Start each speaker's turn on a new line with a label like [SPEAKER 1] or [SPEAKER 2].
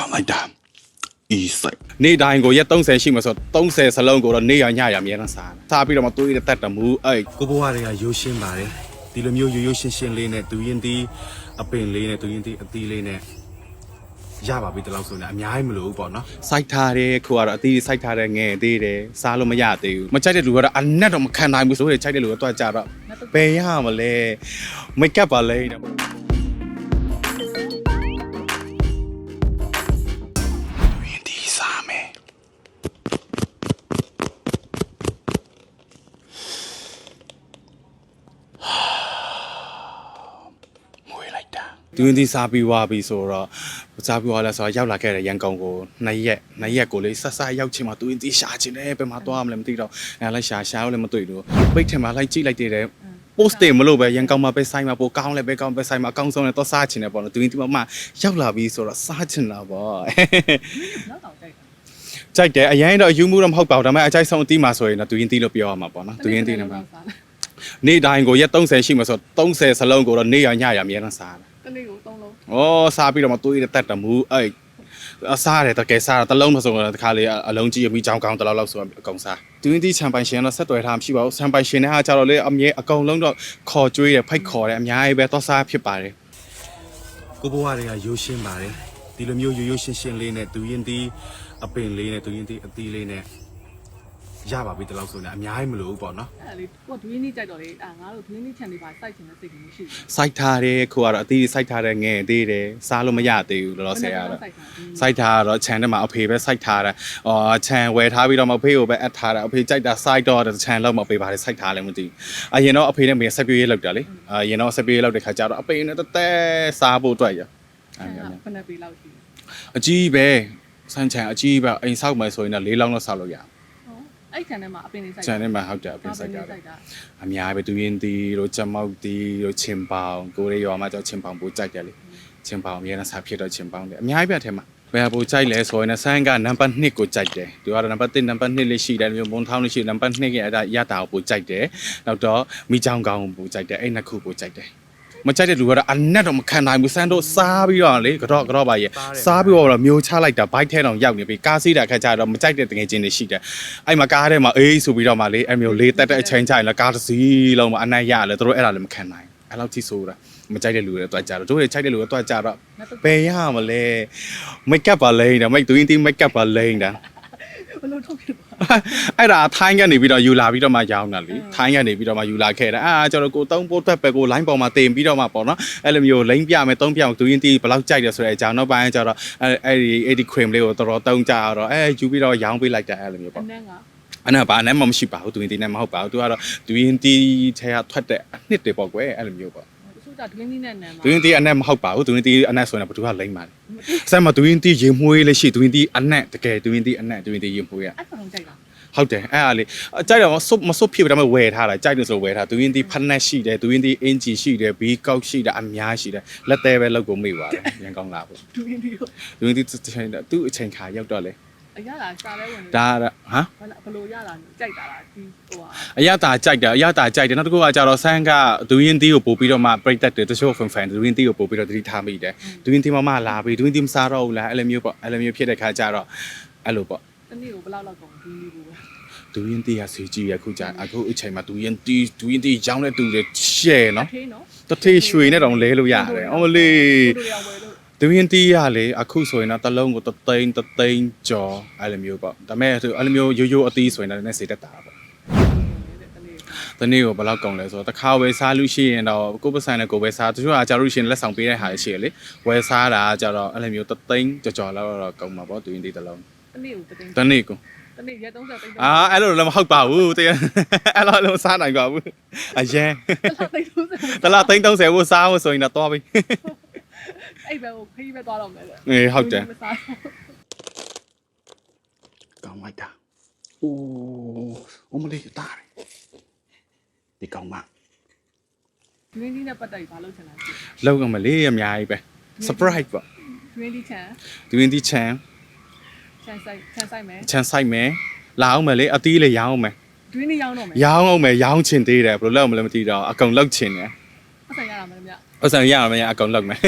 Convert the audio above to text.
[SPEAKER 1] ကောင်းလိုက်တာ east side နေ့တိုင်းကိုရက်30ရှိမှဆို30စလုံးကိုတော့နေ့ရညရအများနဲ့စားတာစားပြီးတော့မှသွေးတဲ့တက်တမူအဲ့
[SPEAKER 2] ကိုဘွားတွေကရိုးရှင်းပါတယ်ဒီလိုမျိုးရိုးရိုးရှင်းရှင်းလေးနဲ့သူရင်တီးအပင်လေးနဲ့သူရင်တီးအသီးလေးနဲ့ရပါပြီတလောက်ဆိုရင်အများကြီးမလို့ဘူးပေါ့နော်
[SPEAKER 1] စိုက်ထားတယ်ခုကတော့အသီးစိုက်ထားတယ်ငယ်သေးတယ်စားလို့မရသေးဘူးမကြိုက်တဲ့လူကတော့အနက်တော့မခံနိုင်ဘူးဆိုရင်ကြိုက်တဲ့လူကတော့ကြတော့ဘယ်ရမလဲမိတ်ကပ်ပါလေဝ တာသူရင်ဒီစားပြီးွားပြီဆိုတော့စားပြီးွားလဲဆိုတော့ရောက်လာခဲ့တယ်ရန်ကုန်ကိုနှစ်ရက်နှစ်ရက်ကိုလေဆက်ဆက်ရောက်ချင်းမှာသူရင်ဒီရှာချင်းတယ်ဘယ်မှာသွားမလဲမသိတော့အဲလိုက်ရှာရှာလို့လည်းမတွေ့ဘူးပိတ်ထင်မှာလိုက်ကြည့်လိုက်သေးတယ် post တင်မလို့ပဲရန်ကုန်မှာပဲဆိုင်မှာပိုကောင်းလဲပဲကောင်းပဲဆိုင်မှာအကောင်းဆုံးလဲတော့စားချင်တယ်ပေါ့နော်သူရင်ဒီမှာမှရောက်လာပြီဆိုတော့စားချင်တာပေါ့
[SPEAKER 3] နောက်တော့ကြိုက်တာ
[SPEAKER 1] ကြိုက်တယ်အရင်တော့အယူမှုတော့မဟုတ်ပါဘူးဒါပေမဲ့အကြိုက်ဆုံးအတီးမှာဆိုရင်တော့သူရင်တီးလို့ပြောရမှာပေါ့နော်သူရင်တီးနေမှာနေ့တိုင်းကိုရက်30ရှိမှဆို30စလုံးကိုတော့နေ့ရညရအများနဲ့စားတာ
[SPEAKER 3] တနေ့ကို3လုံး
[SPEAKER 1] ဩစားပြီးတော့မှသွေးတဲ့တက်တမူအဲ့အစားတယ်တကယ်စားတာတစ်လုံးမစုံတော့တခါလေအလုံးကြီးအမိချောင်းကောင်းတစ်လောက်လောက်ဆိုအကုန်စားသူရင်တီးချန်ပိုင်ရှင်တော့ဆက်သွယ်ထားမှရှိပါဘူးချန်ပိုင်ရှင်နဲ့အားကြတော့လေအမြဲအကုန်လုံးတော့ခေါ်ကြွေးတယ်ဖိတ်ခေါ်တယ်အများကြီးပဲတော့စားဖြစ်ပါတယ်
[SPEAKER 2] ကိုဘွားတွေကရိုးရှင်းပါတယ်ဒီလိုမျိုးရိုးရိုးရှင်းရှင်းလေးနဲ့သူရင်တီးအပင်လေးနဲ့သူရင်တီးအသီးလေးနဲ့ ရပါပြီတလောက်ဆိုရင်အများကြီးမလို့ဘူးပေါ့နော်
[SPEAKER 3] အဲ့ဒါလေးကိုဒွင်းနီးကြိုက်တော့လေအာငါတို့ဒွင်းနီးချန်လေးပါစိုက်ချင်တဲ့စိတ်ကြီးမရှိဘူး
[SPEAKER 1] စိုက်ထားတယ်ခုကတော့အသီးစိုက်ထားတယ်ငယ်သေးတယ်စားလို့မရသေးဘူးလောလောဆယ်ကတော့စိုက်ထားတော့ခြံထဲမှာအဖေပဲစိုက်ထားတယ်။အော်ခြံဝယ်ထားပြီးတော့မဖေကိုပဲအပ်ထားတာအဖေကြိုက်တာစိုက်တော့ခြံလောက်မပေးပါလေစိုက်ထားလည်းမသိဘူး။အရင်တော့အဖေနဲ့မေဆက်ပြေးရေးလောက်တာလေ။အရင်တော့ဆက်ပြေးရေးလောက်တဲ့ခါကျတော့အဖေနဲ့တတဲစားဖို့အတွက်ရ
[SPEAKER 3] အဲ့ဒါဘယ်နှစ်ပေလောက်ရှိလဲ။
[SPEAKER 1] အကြီးပဲဆန်းချံအကြီးပဲအိမ်ဆောက်မယ်ဆိုရင်တော့လေးလောင်းတော့ဆောက်လို့ရအောင်
[SPEAKER 3] ဟော အဲ့ချန်ထဲမှာအပင်လေးစိုက်။
[SPEAKER 1] ခြံထဲမှာဟုတ်တယ်အဖေစိုက်တာ
[SPEAKER 3] စိုက်တာ။
[SPEAKER 1] အများပဲသူရင်တီတို့ချက်မောက်တီတို့ချင်ပေါင်ကိုရီရွာမှာကြောက်ချင်ပေါင်ပိုကြိုက်တယ်လေ။ချင်ပေါင်အများနဲ့စားဖြစ်တော့ချင်ပေါင်တယ်အများကြီးပဲအထက်မှာဘယ်ပိုကြိုက်လဲဆိုရင်ဆန်းကနံပါတ်2ကိုကြိုက်တယ်သူကတော့နံပါတ်1နံပါတ်2လေးရှိတယ်မျိုးမုံထောင်းလေးရှိနံပါတ်2ကအဲ့ဒါရတာကိုပိုကြိုက်တယ်နောက်တော့မိချောင်းကောင်းကိုပိုကြိုက်တယ်အဲ့နှစ်ခုပိုကြိုက်တယ် မကြိုက်တဲ့လူကတော့အနက်တော့မခံနိုင်ဘူးစမ်းတော့စားပြီးတော့လေကတော့ကတော့ပါရဲ့စားပြီးတော့မျိုးချလိုက်တာဘိုက်ထဲတော့ရောက်နေပြီကားစီးတာခက်ကြတော့မကြိုက်တဲ့တကယ်ချင်းတွေရှိတယ်အဲ့မှာကားထဲမှာအေးဆိုပြီးတော့မှလေအဲ့မျိုးလေးတက်တဲ့အချိန်ကျရင်လည်းကားတစ်စီးလုံးမှာအနက်ရလဲတို့အဲ့ဒါလည်းမခံနိုင်အဲ့လောက်ထိဆိုတာမကြိုက်တဲ့လူတွေတော့ကြတော့တို့တွေကြိုက်တဲ့လူတွေတော့ကြတော့ဘယ်ရမလဲမိတ်ကပ်ပါလိမ့်တာမိတ်သူရင်တီမိတ်ကပ်ပါလိမ့်တာ
[SPEAKER 3] ဘယ်လိုထုတ်ဖြစ်သွား
[SPEAKER 1] အဲ့ဒါထိုင်းကနေပြီးတော့ယူလာပြီးတော့မှရောင်းတာလေထိုင်းကနေပြီးတော့မှယူလာခဲ့တာအာကျွန်တော်ကိုသုံးပိုးတက်ပဲကို line ပေါ်မှာတင်ပြီးတော့မှပေါ့နော်အဲ့လိုမျိုး line ပြမယ်သုံးပြအောင်သူရင်တီဘယ်လောက်ကြိုက်တယ်ဆိုတဲ့အကြောင်းနောက်ပိုင်းကျတော့အဲ့အဲ့ဒီအဲ့ဒီ cream လေးကိုတော်တော်သုံးကြတော့အဲယူပြီးတော့ရောင်းပေးလိုက်တာအဲ့လိုမျိုး
[SPEAKER 3] အ
[SPEAKER 1] ပေါ့
[SPEAKER 3] နက်က
[SPEAKER 1] အဲ့ဒါဘာနဲ့မှမရှိပါဘူးသူရင်တီနဲ့မဟုတ်ပါဘူးသူကတော့သူရင်တီထဲကထွက်တဲ့အနှစ်တွေပေါ့ကွယ်အဲ့လိုမျိုးပေါ့
[SPEAKER 3] တချို့ကဒွင်းနီးနဲ့နန်မှာ
[SPEAKER 1] သူရင်တီအနက်မဟုတ်ပါဘူးသူရင်တီအနက်ဆိုရင်ဘယ်သူကလိမ့်ပါလဲဆက်မသူရင်တီရေမွေးလေးရှိသူရင်တီအနက်တကယ်သူရင်တီအနက်သူရင်တီရေမွေးရ
[SPEAKER 3] အဲ့ကောင်ကြိုက်တာ
[SPEAKER 1] ဟုတ်တယ်အဲ့ဒါလေအကြိုက်တော့မဆုပ်မဆုပ်ဖြစ်ပြီးတော့ဝယ်ထားတာကြိုက်တယ်ဆိုဝယ်ထားသူရင်ဒီဖက်နက်ရှိတယ်သူရင်ဒီအင်ဂျီရှိတယ်ဘီကောက်ရှိတယ်အများရှိတယ်လက်သေးပဲလောက်ကိုမိပါတယ်ရန်ကောင်းလာဖို့
[SPEAKER 3] ဒွင်းနီးကို
[SPEAKER 1] သူရင်ဒီသူ့အချိန်ခါရောက်တော့လေ
[SPEAKER 3] အရသာရှာလဲဝင်နေ
[SPEAKER 1] ဒါကဟမ်
[SPEAKER 3] ဘယ်လိုရတာကြိုက်တာလားဒီဟိုဟာ
[SPEAKER 1] အရသာကြိုက်တယ်အရသာကြိုက်တယ်နောက်တစ်ခုကကြတော့ဆန်းကသူရင်ဒီကိုပို့ပြီးတော့မှပြိတက်တယ်တချို့ fan fan သူရင်ဒီကိုပို့ပြီးတော့တတိထားမိတယ်သူရင်ဒီမမလာပြီးသူရင်ဒီမစားတော့ဘူးလားအဲ့လိုမျိုးပေါ့အဲ့လိုမျိုးဖြစ်တဲ့ခါကျတော့အဲ့လိုပေါ့
[SPEAKER 3] တနေ့ကိုဘယ်လောက်လောက်ကုန်ဒီဘူးပဲ
[SPEAKER 1] ဒူရင်တီကစီကြီးရခုကြအခုအချိန်မှာဒူရင်တီဒူရင်တီရောင်းတဲ့တူတွေရှဲနော်
[SPEAKER 3] ထေးနော်
[SPEAKER 1] တထေးရွှေနဲ့တောင်လဲလို့ရတယ်။အော်မလေး
[SPEAKER 3] တို့ရောဝယ်လို့
[SPEAKER 1] ဒူရင်တီရလေအခုဆိုရင်တော့တစ်လုံးကိုတသိန်းတသိန်းကျော်အဲ့လိုမျိုးပေါ့။ဒါပေမဲ့သူအဲ့လိုမျိုးရိုးရိုးအသီးဆိုရင်တော့နည်းစေတတ်တာပေါ့
[SPEAKER 3] တနေ့။
[SPEAKER 1] ဒီနေ့ကိုဘယ်လောက်ကုန်လဲဆိုတော့တစ်ခါဝယ်စားလို့ရှိရင်တော့ကိုယ့်ပတ်စံနဲ့ကိုယ်ပဲစားတချို့ကကြာလို့ရှိရင်လက်ဆောင်ပေးတဲ့ဟာရှိရလေ။ဝယ်စားတာကကြတော့အဲ့လိုမျိုးတသိန်းကျော်ကျော်လောက်တော့ကုန်မှာပေါ့ဒူရင်တီတစ်လုံး
[SPEAKER 3] တနေ့ကိုတသိန်း။
[SPEAKER 1] တနေ့ကို
[SPEAKER 3] တနေ့ရက်30သိန်း
[SPEAKER 1] အာအဲ့လိုလည်းမဟုတ်ပါဘူးတရားအဲ့လိုလည်းမစားနိုင်ပါဘူး။အရင်
[SPEAKER 3] သိန်း30
[SPEAKER 1] တလားသိန်း30ကိုစားဖို့ဆိုရင်တော့သွားပြီ
[SPEAKER 3] အဲ့ဘက်ကိုခရီးပဲသွားတော့မယ်လေ။
[SPEAKER 1] အေးဟုတ်တယ်
[SPEAKER 3] မစား
[SPEAKER 1] ကောင်းလိုက်တာ။အိုးအမလေးတားတယ်။ဒီကောင်းမ
[SPEAKER 3] ဒွင်းနီးနဲ့ပတ်သက်ပြီးဘာလုပ်ချင်လဲ
[SPEAKER 1] လောက်ကမလေးအများကြီးပဲ surprise ပေါ့
[SPEAKER 3] ဒွင်းနီးချန်
[SPEAKER 1] ဒီဝင်ဒီချန်
[SPEAKER 3] ချန်ဆိုင်ချန်ဆိုင်မယ်
[SPEAKER 1] ချန်ဆိုင်မယ်လာအောင်မယ်လေအသီးလေးရောင်းအောင်မယ်
[SPEAKER 3] ဒွင်းနီးရောင်းတော့မယ်
[SPEAKER 1] ရောင်းအောင်မယ်ရောင်းချင်သေးတယ်ဘယ်လိုလုပ်မလဲမသိတော့အကုန်လောက်ချင်တယ်
[SPEAKER 3] ပတ်ဆိုင်ရတာမလားမြ
[SPEAKER 1] ဥစ္စာရအောင်မယ်အကုန်လောက်မယ်